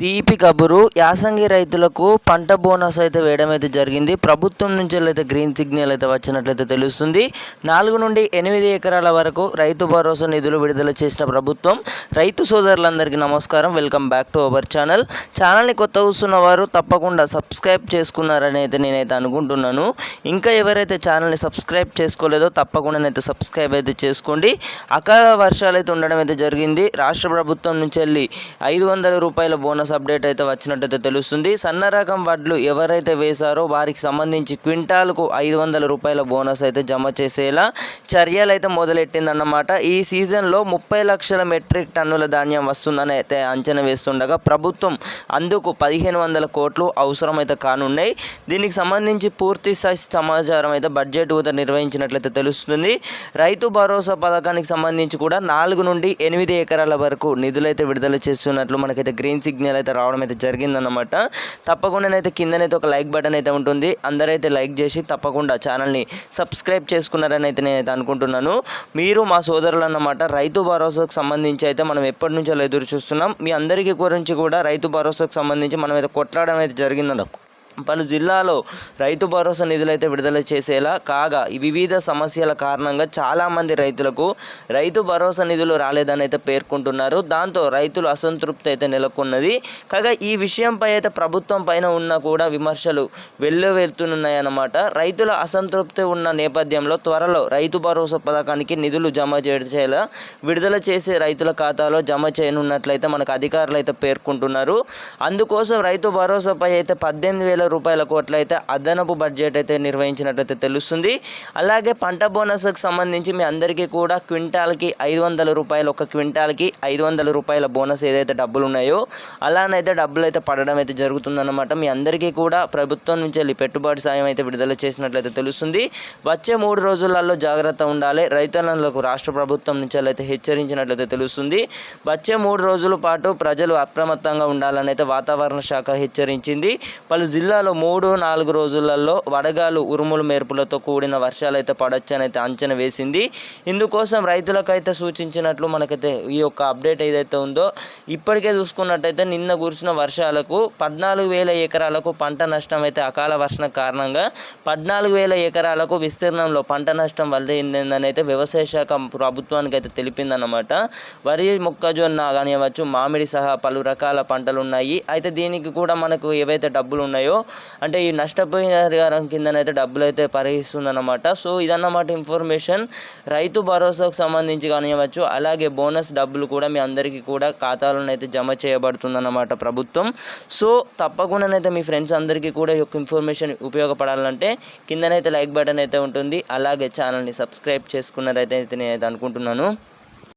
తీపి కబురు యాసంగి రైతులకు పంట బోనస్ అయితే వేయడం అయితే జరిగింది. ప్రభుత్వం నుంచి అయితే గ్రీన్ సిగ్నల్ అయితే వచ్చినట్లయితే తెలుస్తుంది. నాలుగు నుండి ఎనిమిది ఎకరాల వరకు రైతు భరోసా నిధులు విడుదల చేసిన ప్రభుత్వం. రైతు సోదరులందరికీ నమస్కారం. Welcome back to our channel. ఛానల్ని కొత్త చూస్తున్న వారు తప్పకుండా సబ్స్క్రైబ్ చేసుకున్నారని అయితే నేనైతే అనుకుంటున్నాను. ఇంకా ఎవరైతే ఛానల్ని సబ్స్క్రైబ్ చేసుకోలేదో తప్పకుండా అయితే సబ్స్క్రైబ్ అయితే చేసుకోండి. అకాల వర్షాలు అయితే ఉండడం అయితే జరిగింది. రాష్ట్ర ప్రభుత్వం నుంచి వెళ్ళి ఐదు వందల రూపాయల బోనస్ అప్డేట్ అయితే వచ్చినట్టయితే తెలుస్తుంది. సన్న రకం వడ్లు ఎవరైతే వేశారో వారికి సంబంధించి క్వింటాల్కు ఐదు వందల రూపాయల బోనస్ అయితే జమ చేసేలా చర్యలు అయితే మొదలెట్టిందన్నమాట. ఈ సీజన్లో ముప్పై లక్షల మెట్రిక్ టన్నుల ధాన్యం వస్తుందని అయితే అంచనా వేస్తుండగా ప్రభుత్వం అందుకు పదిహేను వందల కోట్లు అవసరమైతే కానున్నాయి. దీనికి సంబంధించి పూర్తి స్థాయి సమాచారం అయితే బడ్జెట్ కూడా నిర్వహించినట్లయితే తెలుస్తుంది. రైతు భరోసా పథకానికి సంబంధించి కూడా నాలుగు నుండి ఎనిమిది ఎకరాల వరకు నిధులైతే విడుదల చేస్తున్నట్లు మనకైతే గ్రీన్ సిగ్నల్ అయితే రావడం అయితే జరిగిందన్నమాట. తప్పకుండానైతే కిందనైతే ఒక లైక్ బటన్ అయితే ఉంటుంది. అందరైతే లైక్ చేసి తప్పకుండా ఛానల్ని సబ్స్క్రైబ్ చేసుకున్నారని అయితే నేనైతే అనుకుంటున్నాను. మీరు మా సోదరులు అన్నమాట రైతు భరోసాకు సంబంధించి అయితే మనం ఎప్పటి నుంచో ఎదురు చూస్తున్నాం మీ అందరికీ గురించి కూడా రైతు భరోసాకు సంబంధించి మనం అయితే కొట్లాడడం అయితే జరిగిందన్నమాట. పలు జిల్లాలో రైతు భరోసా నిధులైతే విడుదల చేసేలా కాగా వివిధ సమస్యల కారణంగా చాలామంది రైతులకు రైతు భరోసా నిధులు రాలేదని అయితే పేర్కొంటున్నారు. దాంతో రైతులు అసంతృప్తి అయితే నెలకొన్నది. కాగా ఈ విషయంపై అయితే ప్రభుత్వం పైన ఉన్న కూడా విమర్శలు వెల్లువెళ్తున్నాయన్నమాట. రైతుల అసంతృప్తి ఉన్న నేపథ్యంలో త్వరలో రైతు భరోసా పథకానికి నిధులు జమ చేసేలా విడుదల చేసే రైతుల ఖాతాలో జమ చేయనున్నట్లయితే మనకు అధికారులు అయితే పేర్కొంటున్నారు. అందుకోసం రైతు భరోసాపై అయితే పద్దెనిమిది వేల రూపాయల కోట్లు అదనపు బడ్జెట్ అయితే నిర్వహించినట్లయితే తెలుస్తుంది. అలాగే పంట బోనస్కి సంబంధించి మీ అందరికీ కూడా క్వింటాల్కి ఐదు వందల రూపాయలు ఒక క్వింటాల్కి ఐదు వందల రూపాయల బోనస్ ఏదైతే డబ్బులు ఉన్నాయో అలానైతే డబ్బులు అయితే పడడం అయితే జరుగుతుందన్నమాట. మీ అందరికీ కూడా ప్రభుత్వం నుంచి వెళ్ళి పెట్టుబడి సాయం అయితే విడుదల చేసినట్లయితే తెలుస్తుంది. వచ్చే మూడు రోజులలో జాగ్రత్త ఉండాలి. రైతన్నలకు రాష్ట్ర ప్రభుత్వం నుంచి అయితే హెచ్చరించినట్లయితే తెలుస్తుంది. వచ్చే మూడు రోజుల పాటు ప్రజలు అప్రమత్తంగా ఉండాలని అయితే వాతావరణ శాఖ హెచ్చరించింది. పలు జిల్లాలో మూడు నాలుగు రోజులలో వడగాలు ఉరుములు మెరుపులతో కూడిన వర్షాలు అయితే పడొచ్చనైతే అంచనా వేసింది. ఇందుకోసం రైతులకైతే సూచించినట్లు మనకైతే ఈ యొక్క అప్డేట్ ఏదైతే ఉందో ఇప్పటికే చూసుకున్నట్టయితే నిన్న కురిసిన వర్షాలకు పద్నాలుగు వేల ఎకరాలకు పంట నష్టం అయితే అకాల వర్షం కారణంగా పద్నాలుగు వేల ఎకరాలకు విస్తీర్ణంలో పంట నష్టం వల్లిందని అయితే వ్యవసాయ శాఖ ప్రభుత్వానికి అయితే తెలిపిందన్నమాట. వరి మొక్కజొన్న కానివ్వచ్చు మామిడి సహా పలు రకాల పంటలు ఉన్నాయి అయితే దీనికి కూడా మనకు ఏవైతే డబ్బులు ఉన్నాయో అంటే ఈ నష్టపోయిన పరిహారం కిందనైతే డబ్బులు అయితే పరిహిస్తుందన్నమాట సో ఇదన్నమాట ఇన్ఫర్మేషన్. రైతు భరోసాకు సంబంధించి కానివ్వచ్చు అలాగే బోనస్ డబ్బులు కూడా మీ అందరికీ కూడా ఖాతాలోనైతే అయితే జమ చేయబడుతుందన్నమాట ప్రభుత్వం. సో తప్పకుండానైతే మీ ఫ్రెండ్స్ అందరికీ కూడా ఈ యొక్క ఇన్ఫర్మేషన్ ఉపయోగపడాలంటే కిందనైతే లైక్ బటన్ అయితే ఉంటుంది. అలాగే ఛానల్ని సబ్స్క్రైబ్ చేసుకున్నారైతే అయితే నేనైతే అనుకుంటున్నాను.